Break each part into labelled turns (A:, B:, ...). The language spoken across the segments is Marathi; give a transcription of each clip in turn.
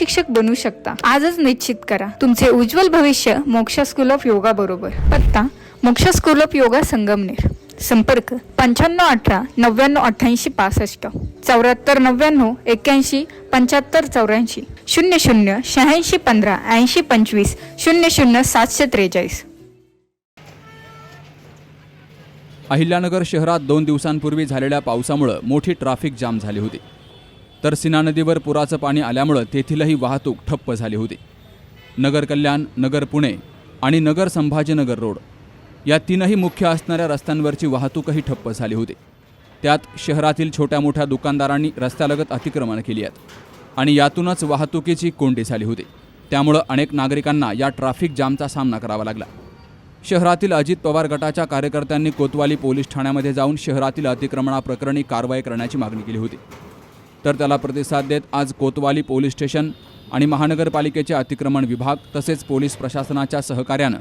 A: शिक्षक बनू शकता. आजच निश्चित करा. तुमचे उज्ज्वल भविष्य मोक्ष स्कूल ऑफ योगा बरोबर. पत्ता मोक्ष स्कूल ऑफ योगा संगमनेर. संपर्क पंच्याण्णव अठरा नव्याण्णव अठ्ठ्याऐंशी पासष्ट. चौऱ्याहत्तर नव्याण्णव एक्क्याऐंशी पंच्याहत्तर चौऱ्याऐंशी. शून्य शून्य शहाऐंशी पंधरा ऐंशी पंचवीस. शून्य शून्य सातशे त्रेचाळीस.
B: अहिल्यानगर शहरात दोन दिवसांपूर्वी झालेल्या पावसामुळं मोठी ट्रॅफिक जाम झाली होती. तर सीना नदीवर पुराचं पाणी आल्यामुळं तेथीलही वाहतूक ठप्प झाली होती. नगर कल्याण नगर पुणे आणि नगर संभाजीनगर रोड या तीनही मुख्य असणाऱ्या रस्त्यांवरची वाहतूकही ठप्प झाली होती. त्यात शहरातील छोट्या मोठ्या दुकानदारांनी रस्त्यालगत अतिक्रमण केली आहेत आणि यातूनच वाहतुकीची कोंडी झाली होती. त्यामुळं अनेक नागरिकांना या ट्रॅफिक जामचा सामना करावा लागला. शहरातील अजित पवार गटाच्या कार्यकर्त्यांनी कोतवाली पोलीस ठाण्यामध्ये जाऊन शहरातील अतिक्रमणाप्रकरणी कारवाई करण्याची मागणी केली होती. तर त्याला प्रतिसाद देत आज कोतवाली पोलीस स्टेशन आणि महानगरपालिकेचे अतिक्रमण विभाग तसेच पोलीस प्रशासनाच्या सहकार्यानं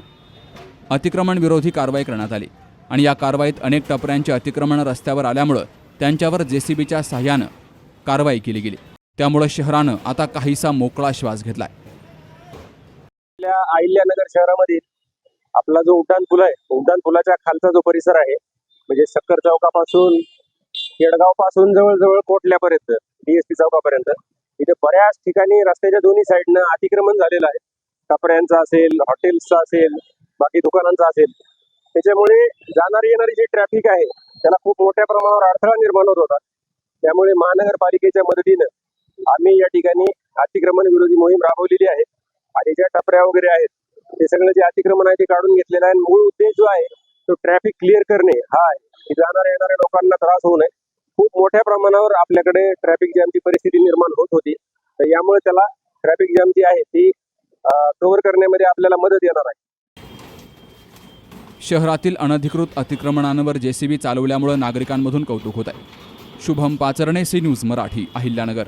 B: अतिक्रमण विरोधी कारवाई करण्यात आली. आणि या कारवाईत अनेक टपऱ्यांचे अतिक्रमण रस्त्यावर आल्यामुळं त्यांच्यावर जेसीबीच्या सहाय्यानं कारवाई केली गेली. त्यामुळं शहरानं आता काहीसा मोकळा श्वास घेतलाय.
C: आपल्या अहिल्यानगर शहरामध्ये आपला जो उड्डाण पूल आहे उड्डाण पुलाच्या खालचा जो परिसर आहे म्हणजे शक्कर चौकापासून येडगावपासून जवळजवळ कोटल्यापर्यंत डीएसपी चौकापर्यंत इथे बऱ्याच ठिकाणी रस्त्याच्या दोन्ही साईडनं अतिक्रमण झालेलं आहे. कपड्यांचं असेल हॉटेल्सचं असेल बाकी दुकानांचं असेल. त्याच्यामुळे जाणारी येणारी जी ट्रॅफिक आहे त्याला खूप मोठ्या प्रमाणावर अडथळा निर्माण होत होता. त्यामुळे महानगरपालिकेच्या मदतीनं आम्ही या ठिकाणी अतिक्रमण विरोधी मोहीम राबवलेली आहे. आणि ज्या टपऱ्या वगैरे आहेत ते सगळं जे अतिक्रमण आहे ते काढून घेतलेलं आहे. मूळ उद्देश जो आहे तो ट्रॅफिक क्लिअर करणे हा आहे. की जाणाऱ्या येणाऱ्या लोकांना त्रास होऊ नये. खूप मोठ्या प्रमाणावर आपल्याकडे ट्रॅफिक जॅमची परिस्थिती निर्माण होत होती. तर यामुळे त्याला ट्रॅफिक जॅम जी आहे ती कव्हर करण्यामध्ये आपल्याला मदत येणार आहे.
B: शहरातील अनधिकृत अतिक्रमणांवर जेसीबी चालवल्यामुळे नागरिकांमधून कौतुक होत आहे शुभम पाचरणे सी न्यूज मराठी अहिल्यानगर.